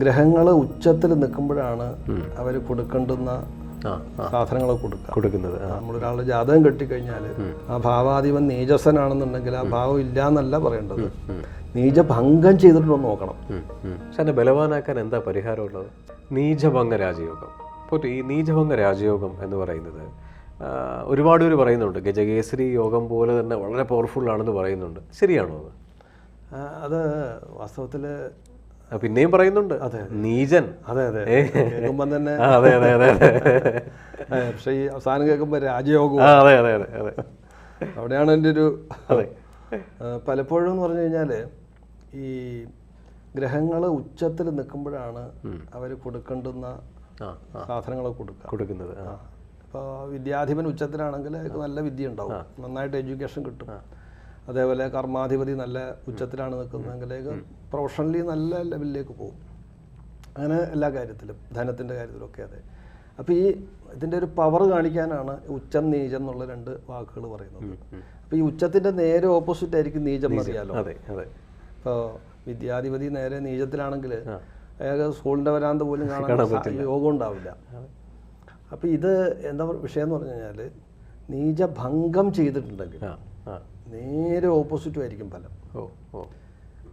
ഗ്രഹങ്ങൾ ഉച്ചത്തിൽ നിൽക്കുമ്പോഴാണ് അവർ കൊടുക്കേണ്ടുന്ന സാധനങ്ങൾ കൊടുക്കുക. കൊടുക്കുന്നത് നമ്മളൊരാളുടെ ജാതകം കെട്ടിക്കഴിഞ്ഞാൽ ആ ഭാവാധിപൻ നീചസനാണെന്നുണ്ടെങ്കിൽ ആ ഭാവം ഇല്ല എന്നല്ല പറയേണ്ടത് നീചഭംഗം ചെയ്തിട്ടുണ്ടോ എന്ന് നോക്കണം. പക്ഷെ എന്നെ ബലവാനാക്കാൻ എന്താ പരിഹാരമുള്ളത്? നീചഭംഗ രാജയോഗം. ഇപ്പോൾ ഈ നീചഭംഗ രാജയോഗം എന്ന് പറയുന്നത് ഒരുപാട് പേര് പറയുന്നുണ്ട് ഗജകേസരി യോഗം പോലെ തന്നെ വളരെ പവർഫുൾ ആണെന്ന് പറയുന്നുണ്ട്. ശരിയാണോ അത്? അത് വാസ്തവത്തിൽ പിന്നെയും പറയുന്നുണ്ട്. അതെ. നീചൻ. അതെ അതെ. കേൾക്കുമ്പം തന്നെ അതെ അതെ അതെ അതെ. പക്ഷേ ഈ അവസാനം കേൾക്കുമ്പോൾ രാജയോഗവും അതെ അതെ അതെ അതെ. അവിടെയാണ് എന്റെ ഒരു അതെ. പലപ്പോഴും എന്ന് പറഞ്ഞു കഴിഞ്ഞാൽ ഈ ഗ്രഹങ്ങൾ ഉച്ചത്തിൽ നിൽക്കുമ്പോഴാണ് അവർ കൊടുക്കേണ്ടുന്ന സാധനങ്ങൾ കൊടുക്കുക. കൊടുക്കുന്നത്. ഇപ്പൊ ഇപ്പോൾ വിദ്യാധിപൻ ഉച്ചത്തിലാണെങ്കിൽ നല്ല വിദ്യ ഉണ്ടാവും. നന്നായിട്ട് എഡ്യൂക്കേഷൻ കിട്ടും. അതേപോലെ കർമാധിപതി നല്ല ഉച്ചത്തിലാണ് നിൽക്കുന്നതെങ്കിൽ പ്രൊഫഷണലി നല്ല ലെവലിലേക്ക് പോകും. അങ്ങനെ എല്ലാ കാര്യത്തിലും ധനത്തിന്റെ കാര്യത്തിലൊക്കെ അതെ. അപ്പോൾ ഈ ഇതിന്റെ ഒരു പവർ കാണിക്കാനാണ് ഉച്ചം നീചം എന്നുള്ള രണ്ട് വാക്കുകൾ പറയുന്നത്. അപ്പോൾ ഈ ഉച്ചത്തിന്റെ നേരെ ഓപ്പോസിറ്റ് ആയിരിക്കും നീചം അതെ ഇപ്പോൾ വിദ്യാധിപതി നേരെ നീചത്തിലാണെങ്കിൽ അയാൾക്ക് സ്കൂളിന്റെ വരാന്ത പോലും കാണാൻ യോഗം ഉണ്ടാവില്ല. അപ്പോൾ ഇത് എന്താ വിഷയം എന്ന് പറഞ്ഞു കഴിഞ്ഞാൽ നീചഭംഗം ചെയ്തിട്ടുണ്ടെങ്കിൽ നേരെ ഓപ്പോസിറ്റും ആയിരിക്കും ഫലം. ഓ ഓ.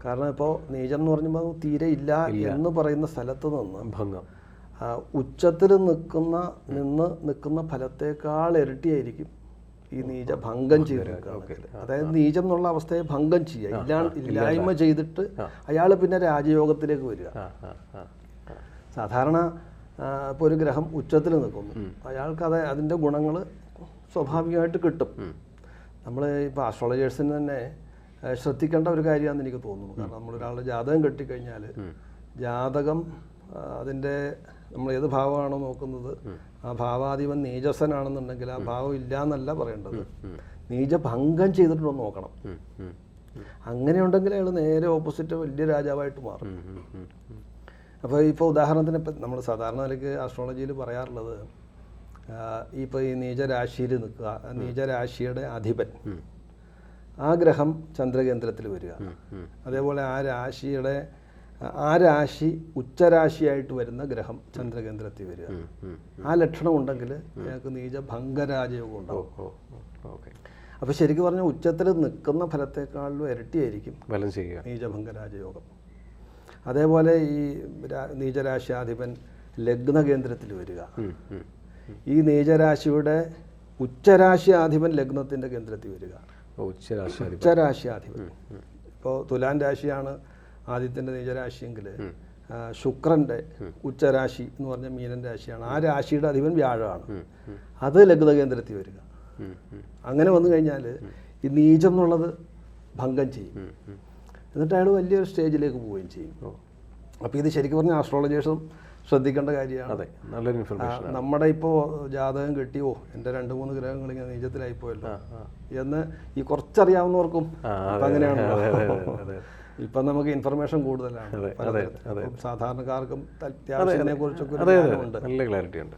കാരണം ഇപ്പോൾ നീചം എന്ന് പറയുമ്പോൾ തീരെ ഇല്ല എന്ന് പറയുന്ന സ്ഥലത്ത് നിന്ന് ഭംഗം. ഉച്ചത്തിൽ നിൽക്കുന്ന നിന്ന് നിൽക്കുന്ന ഫലത്തേക്കാൾ ഇരട്ടിയായിരിക്കും ഈ നീച ഭംഗം ചെയ്ത് അതായത് നീചം എന്നുള്ള അവസ്ഥയെ ഭംഗം ചെയ്യുക. ഇല്ലാ ഇല്ലായ്മ ചെയ്തിട്ട് അയാൾ പിന്നെ രാജയോഗത്തിലേക്ക് വരിക. സാധാരണ ഇപ്പോൾ ഒരു ഗ്രഹം ഉച്ചത്തിൽ നിൽക്കുന്നു. അയാൾക്ക് അത് അതിന്റെ ഗുണങ്ങൾ സ്വാഭാവികമായിട്ട് കിട്ടും. നമ്മൾ ഇപ്പോൾ ആസ്ട്രോളജേഴ്സിന് തന്നെ ശ്രദ്ധിക്കേണ്ട ഒരു കാര്യമാണെന്ന് എനിക്ക് തോന്നുന്നു. കാരണം നമ്മളൊരാളുടെ ജാതകം കെട്ടിക്കഴിഞ്ഞാൽ ജാതകം അതിന്റെ നമ്മൾ ഏത് ഭാവമാണോ നോക്കുന്നത് ആ ഭാവാധിപൻ നീചസനാണെന്നുണ്ടെങ്കിൽ ആ ഭാവം ഇല്ല എന്നല്ല പറയേണ്ടത് നീജഭംഗം ചെയ്തിട്ടുണ്ടോ നോക്കണം. ഉം, ഉം, അങ്ങനെ ഉണ്ടെങ്കിൽ അയാൾ നേരെ ഓപ്പോസിറ്റ് വലിയ രാജാവായിട്ട് മാറും. അപ്പോൾ ഇപ്പോൾ ഉദാഹരണത്തിന് ഇപ്പം നമ്മൾ സാധാരണ നിലയ്ക്ക് ആസ്ട്രോളജിയിൽ പറയാറുള്ളത് ഇപ്പോൾ ഈ നീചരാശിയിൽ നിൽക്കുക. നീചരാശിയുടെ അധിപൻ. ആ ഗ്രഹം ചന്ദ്രകേന്ദ്രത്തിൽ വരിക. അതേപോലെ ആ രാശിയുടെ ആ രാശി ഉച്ചരാശിയായിട്ട് വരുന്ന ഗ്രഹം ചന്ദ്രകേന്ദ്രത്തിൽ വരിക. ആ ലക്ഷണം ഉണ്ടെങ്കിൽ ഞങ്ങൾക്ക് നീച ഭംഗരാജയോഗം ഉണ്ടാവും. അപ്പോൾ ശരിക്കും പറഞ്ഞാൽ ഉച്ചത്തിൽ നിൽക്കുന്ന ഫലത്തെക്കാളിലും ഇരട്ടിയായിരിക്കും ഫലം ചെയ്യുക. നീചഭംഗരാജയോഗം. അതേപോലെ ഈ നീചരാശി നീചരാശിയാധിപൻ ലഗ്ന കേന്ദ്രത്തിൽ വരിക. ഈ നീചരാശിയുടെ ഉച്ചരാശിയാധിപൻ ലഗ്നത്തിന്റെ കേന്ദ്രത്തിൽ വരിക. ഉച്ചരാശിയാധിപൻ ഇപ്പോൾ തുലാൻ രാശിയാണ് ആദിത്യന്റെ നീചരാശിയെങ്കിൽ ശുക്രന്റെ ഉച്ചരാശി എന്ന് പറഞ്ഞ മീനൻ രാശിയാണ്. ആ രാശിയുടെ അധിപൻ വ്യാഴമാണ്. അത് ലഗ്ന കേന്ദ്രത്തിൽ വരിക. അങ്ങനെ വന്നു കഴിഞ്ഞാൽ ഈ നീചം എന്നുള്ളത് ഭംഗം ചെയ്യും. എന്നിട്ട് അയാൾ വലിയൊരു സ്റ്റേജിലേക്ക് പോവുകയും ചെയ്യും. അപ്പോൾ ഇത് ശരിക്കും പറഞ്ഞാൽ ആസ്ട്രോളജേഴ്സും ശ്രദ്ധിക്കേണ്ട കാര്യമാണ്. അതെ നല്ലൊരു ഇൻഫർമേഷൻ നമ്മുടെ ഇപ്പോൾ ജാതകം കിട്ടിയോ എന്റെ രണ്ട് മൂന്ന് ഗ്രഹങ്ങൾ ഇങ്ങനെ നീചത്തിലായി പോയല്ലോ എന്ന് ഈ കുറച്ചറിയാവുന്നവർക്കും അങ്ങനെയാണ് ഇപ്പൊ അങ്ങനെയാണല്ലോ. നമുക്ക് ഇൻഫർമേഷൻ കൂടുതലാണ് സാധാരണക്കാർക്കും അത്യാവശ്യത്തിനെ കുറിച്ചൊക്കെ നല്ല ക്ലാരിറ്റി ഉണ്ട്.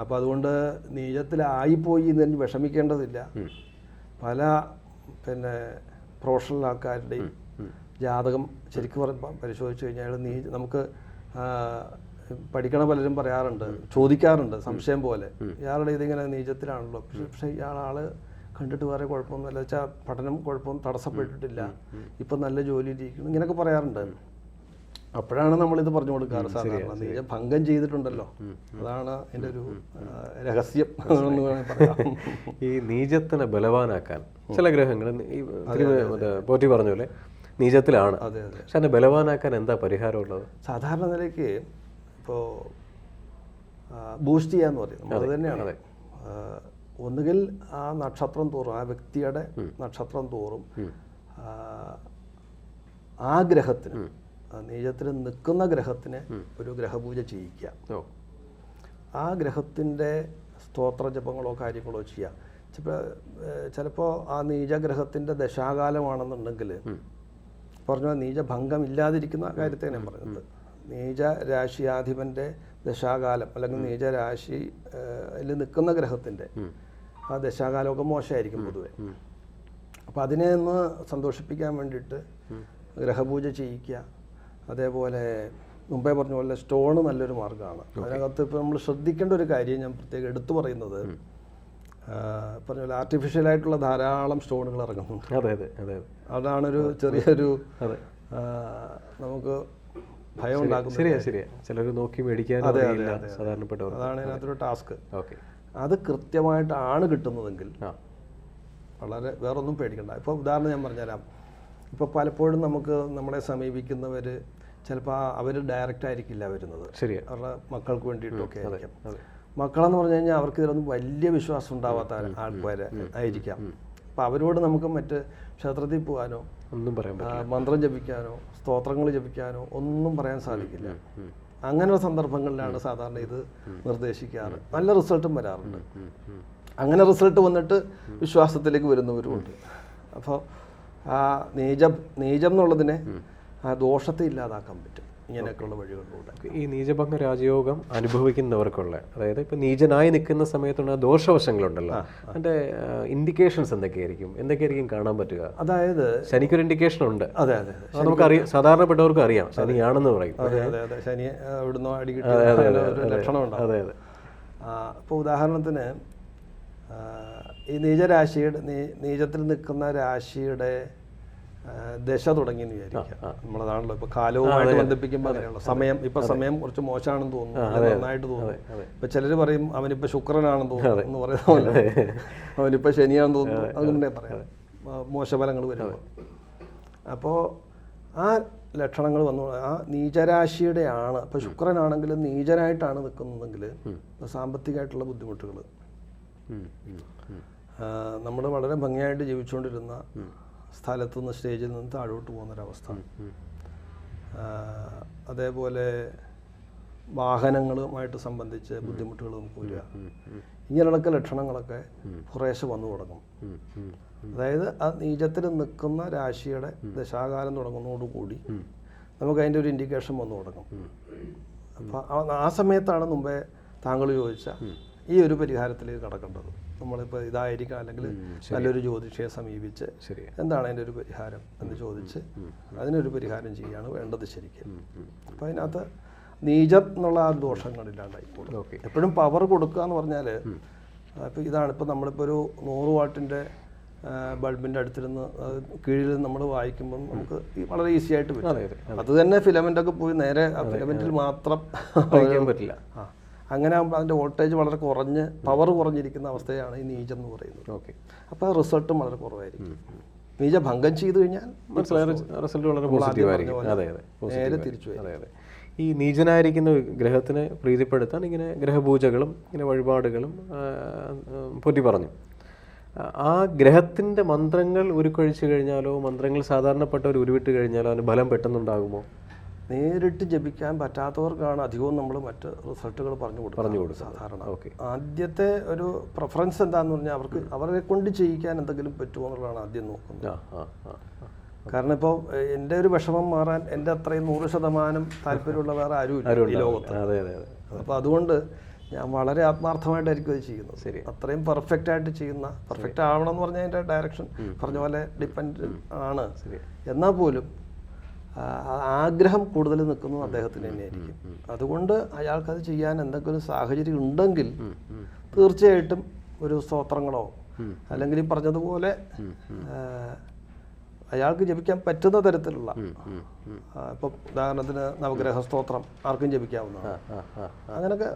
അപ്പോൾ അതുകൊണ്ട് നീചത്തിലായിപ്പോയി എന്ന് വിഷമിക്കേണ്ടതില്ല. പല പിന്നെ പ്രൊഫഷണൽ ആൾക്കാരുടെയും ജാതകം ശരിക്കും പറയുമ്പോൾ പരിശോധിച്ച് കഴിഞ്ഞാൽ നീ നമുക്ക് പഠിക്കണ പലരും പറയാറുണ്ട് ചോദിക്കാറുണ്ട് സംശയം പോലെ. ഇയാളുടെ ഇതിങ്ങനെ നീചത്തിലാണല്ലോ. പക്ഷെ പക്ഷേ ഇയാൾ ആൾ കണ്ടിട്ട് വേറെ കുഴപ്പമൊന്നുമില്ല വെച്ചാൽ പഠനം കുഴപ്പം തടസ്സപ്പെട്ടിട്ടില്ല. ഇപ്പം നല്ല ജോലിയിലിരിക്കുന്നു ഇങ്ങനെയൊക്കെ പറയാറുണ്ട്. അപ്പോഴാണ് നമ്മൾ ഇത് പറഞ്ഞു കൊടുക്കാറ് സാധാരണ. നീജ ഭംഗം ചെയ്തിട്ടുണ്ടല്ലോ. അതാണ് എന്റെ ഒരു രഹസ്യം എന്ന് പറയാം. ഈ നീചത്തിനെ ബലവാനാക്കാൻ ചില ഗ്രഹങ്ങൾ പോറ്റി പറഞ്ഞു പോലെ നീചത്തിലാണ്. അതെ അതെ. പക്ഷെ അതിനെ ബലവാനാക്കാൻ എന്താ പരിഹാരമുള്ളത്? സാധാരണ നിലയ്ക്ക് ഇപ്പോൾ ബൂസ്റ്റ് ചെയ്യാന്ന് പറയും. അത് തന്നെയാണ്. ഒന്നുകിൽ ആ നക്ഷത്രം തോറും ആ വ്യക്തിയുടെ നക്ഷത്രം തോറും ആ, ഗ്രഹത്തിന് നീചത്തിൽ നിൽക്കുന്ന ഗ്രഹത്തിന് ഒരു ഗ്രഹപൂജ ചെയ്യിക്കുക ആ ഗ്രഹത്തിന്റെ സ്തോത്ര ജപങ്ങളോ കാര്യങ്ങളോ ചെയ്യാം ചിലപ്പോൾ ചിലപ്പോൾ ആ നീചഗ്രഹത്തിന്റെ ദശാകാലമാണെന്നുണ്ടെങ്കിൽ പറഞ്ഞ നീചഭംഗം ഇല്ലാതിരിക്കുന്ന കാര്യത്തെ ഞാൻ പറയുന്നത്. നീച രാശിയാധിപന്റെ ദശാകാലം അല്ലെങ്കിൽ നീചരാശി അതിൽ നിൽക്കുന്ന ഗ്രഹത്തിന്റെ ആ ദശാകാലമൊക്കെ മോശമായിരിക്കും പൊതുവെ. അപ്പൊ അതിനെ ഒന്ന് സന്തോഷിപ്പിക്കാൻ വേണ്ടിയിട്ട് ഗ്രഹപൂജ ചെയ്യിക്കുക അതേപോലെ മുമ്പേ പറഞ്ഞ പോലെ സ്റ്റോൺ നല്ലൊരു മാർഗമാണ്. അതിനകത്ത് ഇപ്പോൾ നമ്മൾ ശ്രദ്ധിക്കേണ്ട ഒരു കാര്യം ഞാൻ പ്രത്യേകം എടുത്തു പറയുന്നത് പറഞ്ഞ പോലെ ആർട്ടിഫിഷ്യൽ ആയിട്ടുള്ള ധാരാളം സ്റ്റോണുകൾ ഇറങ്ങുന്നുണ്ട്. അതെ അതെ അതെ അതെ. അതാണൊരു ചെറിയൊരു നമുക്ക് ഭയം ശരിയാ ശരിയാ. ചിലർ നോക്കി മേടിക്കാൻ സാധാരണപ്പെട്ടവർ അതാണ് അതിനകത്തൊരു ടാസ്ക്. ഓക്കെ. അത് കൃത്യമായിട്ടാണ് കിട്ടുന്നതെങ്കിൽ വളരെ വേറൊന്നും പേടിക്കണ്ട. ഇപ്പോൾ ഉദാഹരണം ഞാൻ പറഞ്ഞുതരാം. ഇപ്പോൾ പലപ്പോഴും നമുക്ക് നമ്മളെ സമീപിക്കുന്നവർ ചിലപ്പോൾ അവർ ഡയറക്റ്റ് ആയിരിക്കില്ല വരുന്നത്. ശരി അവരുടെ മക്കൾക്ക് വേണ്ടിയിട്ടൊക്കെ ആയിരിക്കും. മക്കളെന്ന് പറഞ്ഞു കഴിഞ്ഞാൽ അവർക്ക് ഇതിലൊന്നും വലിയ വിശ്വാസം ഉണ്ടാവാത്ത ആൾക്കാർ ആയിരിക്കാം. അപ്പം അവരോട് നമുക്ക് മറ്റ് ക്ഷേത്രത്തിൽ പോകാനോ ഒന്നും പറയാൻ മന്ത്രം ജപിക്കാനോ സ്തോത്രങ്ങൾ ജപിക്കാനോ ഒന്നും പറയാൻ സാധിക്കില്ല. അങ്ങനെയുള്ള സന്ദർഭങ്ങളിലാണ് സാധാരണ ഇത് നിർദ്ദേശിക്കാറ്. നല്ല റിസൾട്ടും വരാറുണ്ട്. അങ്ങനെ റിസൾട്ട് വന്നിട്ട് വിശ്വാസത്തിലേക്ക് വരുന്നവരുമുണ്ട്. അപ്പോൾ ആ നീജം നീജം എന്നുള്ളതിനെ ആ ദോഷത്തെ ഇല്ലാതാക്കാൻ പറ്റും. ഇങ്ങനെയൊക്കെയുള്ള വഴികളിലൂടെ ഈ നീചഭംഗ രാജയോഗം അനുഭവിക്കുന്നവർക്കുള്ള അതായത് ഇപ്പൊ നീചനായി നിൽക്കുന്ന സമയത്തുള്ള ദോഷവശങ്ങളുണ്ടല്ലോ. അതിന്റെ ഇൻഡിക്കേഷൻസ് എന്തൊക്കെയായിരിക്കും? എന്തൊക്കെയായിരിക്കും കാണാൻ പറ്റുക? അതായത് ശനിക്കൊരു ഇൻഡിക്കേഷൻ ഉണ്ട്. അതെ അതെ. നമുക്ക് അറിയാം നമുക്കറിയാം സാധാരണപ്പെട്ടവർക്ക് അറിയാം. ശനിയാണെന്ന് പറയും. അതെ അതെ അതെ. ശനി അവിടുന്ന് ഇവിടുന്ന് അടി കിട്ടി ഒരു ലക്ഷണം ഉണ്ടാവും. അതെ അതെ. ഇപ്പോൾ ഉദാഹരണത്തിന് ഈ നീചരാശിയുടെ നീ- നീചത്തിൽ നിൽക്കുന്ന രാശിയുടെ ആ, തുടങ്ങി എന്ന് വിചാരിക്കാം നമ്മളതാണല്ലോ ഇപ്പൊ കാലവുമായിട്ട് ബന്ധിപ്പിക്കുമ്പോൾ അങ്ങനെയുള്ള സമയം ഇപ്പൊ സമയം കുറച്ച് മോശമാണെന്ന് തോന്നുന്നു. നന്നായിട്ട് തോന്നുന്നു. ഇപ്പൊ ചിലര് പറയും അവനിപ്പോ ശുക്രനാണെന്ന് തോന്നുന്നു എന്ന് പറയുന്ന പോലെ. അവനിപ്പോ ശനിയാണെന്ന് തോന്നുന്നു. അങ്ങനെ പറയാം. മോശഫലങ്ങൾ വരുമ്പോൾ അപ്പോൾ ആ ലക്ഷണങ്ങൾ വന്നു. ആ നീചരാശിയുടെ ആണ് ഇപ്പൊ ശുക്രനാണെങ്കിൽ നീചനായിട്ടാണ് നിൽക്കുന്നതെങ്കിൽ സാമ്പത്തികമായിട്ടുള്ള ബുദ്ധിമുട്ടുകൾ. നമ്മൾ വളരെ ഭംഗിയായിട്ട് ജീവിച്ചുകൊണ്ടിരുന്ന സ്ഥലത്തു നിന്ന് സ്റ്റേജിൽ നിന്ന് താഴോട്ട് പോകുന്നൊരവസ്ഥ. അതേപോലെ വാഹനങ്ങളുമായിട്ട് സംബന്ധിച്ച് ബുദ്ധിമുട്ടുകൾ നമുക്ക് വരിക. ഇങ്ങനെയുള്ള ലക്ഷണങ്ങളൊക്കെ കുറേശ്ശെ വന്നു തുടങ്ങും. അതായത് ആ നീചത്തിൽ നിൽക്കുന്ന രാശിയുടെ ദശാകാലം തുടങ്ങുന്നതോടുകൂടി നമുക്ക് അതിന്റെ ഒരു ഇൻഡിക്കേഷൻ വന്നു തുടങ്ങും. അപ്പോൾ ആ സമയത്താണ് മുമ്പേ താങ്കൾ ചോദിച്ച ഈ ഒരു പരിഹാരത്തിലേക്ക് കടക്കേണ്ടത്. നമ്മളിപ്പോൾ ഇതായിരിക്കാം. അല്ലെങ്കിൽ നല്ലൊരു ജ്യോതിഷയെ സമീപിച്ച് എന്താണ് അതിന്റെ ഒരു പരിഹാരം എന്ന് ചോദിച്ച് അതിനൊരു പരിഹാരം ചെയ്യുകയാണ് വേണ്ടത് ശരിക്കും. അപ്പോൾ അതിനകത്ത് നീചം എന്നുള്ള ആ ദോഷങ്ങളില്ലാണ്ടായിക്കോളും ഓക്കെ. എപ്പോഴും പവർ കൊടുക്കുക എന്ന് പറഞ്ഞാൽ ഇപ്പം ഇതാണ് ഇപ്പോൾ നമ്മളിപ്പോൾ ഒരു നൂറ് വാട്ടിന്റെ ബൾബിന്റെ അടുത്തിരുന്ന് കീഴിൽ നമ്മൾ വായിക്കുമ്പം നമുക്ക് വളരെ ഈസി ആയിട്ട് പറ്റും. അത്. തന്നെ ഫിലമെന്റ് ഒക്കെ പോയി നേരെ ആ ഫിലമെന്റിൽ മാത്രം വായിക്കാൻ പറ്റില്ല. ആ. അങ്ങനെ ആകുമ്പോൾ അതിന്റെ വോൾട്ടേജ് വളരെ കുറഞ്ഞ് പവർ കുറഞ്ഞിരിക്കുന്ന അവസ്ഥയാണ് ഈ നീജം എന്ന് പറയുന്നത്. ഓക്കെ. അപ്പോൾ റിസൾട്ടും വളരെ കുറവായിരിക്കും. നീജ ഭംഗം ചെയ്തു കഴിഞ്ഞാൽ റിസൾട്ട് വളരെ പോസിറ്റീവായിരിക്കും അതെ അതെ. നേരെ തിരിച്ചു അതെ അതെ. ഈ നീചനായിരിക്കുന്ന ഗ്രഹത്തിനെ പ്രീതിപ്പെടുത്താൻ ഇങ്ങനെ ഗ്രഹപൂജകളും ഇങ്ങനെ വഴിപാടുകളും പൊറ്റി പറഞ്ഞു. ആ, ആ ഗ്രഹത്തിന്റെ മന്ത്രങ്ങൾ ഉരുക്കൊഴിച്ചു കഴിഞ്ഞാലോ മന്ത്രങ്ങൾ സാധാരണപ്പെട്ടവർ ഉരുവിട്ട് കഴിഞ്ഞാലോ അതിന് ബലം പെട്ടെന്നുണ്ടാകുമോ? നേരിട്ട് ജപിക്കാൻ പറ്റാത്തവർക്കാണ് അധികവും നമ്മൾ മറ്റ് റിസൾട്ടുകൾ പറഞ്ഞു കൊടുക്കുക. പറഞ്ഞു കൊടുക്കുക. സാധാരണ. ഓക്കെ. ആദ്യത്തെ ഒരു പ്രിഫറൻസ് എന്താന്ന് പറഞ്ഞാൽ അവർക്ക് അവരെ കൊണ്ട് ചെയ്യിക്കാൻ എന്തെങ്കിലും പറ്റുമോ എന്നുള്ളതാണ് ആദ്യം നോക്കുന്നത്. കാരണം ഇപ്പോൾ എന്റെ ഒരു വിഷമം മാറാൻ എന്റെ അത്രയും നൂറ് ശതമാനം താല്പര്യമുള്ള വേറെ ആരും ഇല്ല ഈ ലോകത്ത്. അപ്പോൾ അതുകൊണ്ട് ഞാൻ വളരെ ആത്മാർത്ഥമായിട്ടായിരിക്കും അത് ചെയ്യുന്നത്. ശരി. അത്രയും പെർഫെക്റ്റ് ആയിട്ട് ചെയ്യുന്ന പെർഫെക്റ്റ് ആവണം എന്ന് പറഞ്ഞാൽ അതിന്റെ ഡയറക്ഷൻ പറഞ്ഞ പോലെ ഡിപ്പെൻഡ് ആണ്. എന്നാൽ പോലും ആഗ്രഹം കൂടുതൽ നിൽക്കുന്നത് അദ്ദേഹത്തിന് തന്നെയായിരിക്കും. അതുകൊണ്ട് അയാൾക്ക് അത് ചെയ്യാൻ എന്തെങ്കിലും സാഹചര്യം ഉണ്ടെങ്കിൽ തീർച്ചയായിട്ടും ഒരു സ്തോത്രങ്ങളോ അല്ലെങ്കിൽ ഈ പറഞ്ഞതുപോലെ അയാൾക്ക് ജപിക്കാൻ പറ്റുന്ന തരത്തിലുള്ള ഇപ്പം ഉദാഹരണത്തിന് നവഗ്രഹ സ്തോത്രം ആർക്കും ജപിക്കാവുന്നതാണ്. അങ്ങനെയൊക്കെ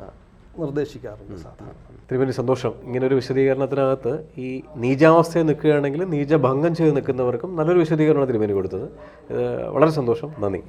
നിർദ്ദേശിക്കാറുണ്ട് സാധാരണ. തിരുമലി സന്തോഷം. ഇങ്ങനെ ഒരു വിശദീകരണത്തിനകത്ത് ഈ നീചാവസ്ഥയിൽ നിൽക്കുകയാണെങ്കിൽ നീചഭംഗം ചെയ്ത് നിൽക്കുന്നവർക്കും നല്ലൊരു വിശദീകരണമാണ് തിരുമേനി കൊടുത്തത്. വളരെ സന്തോഷം. നന്ദി.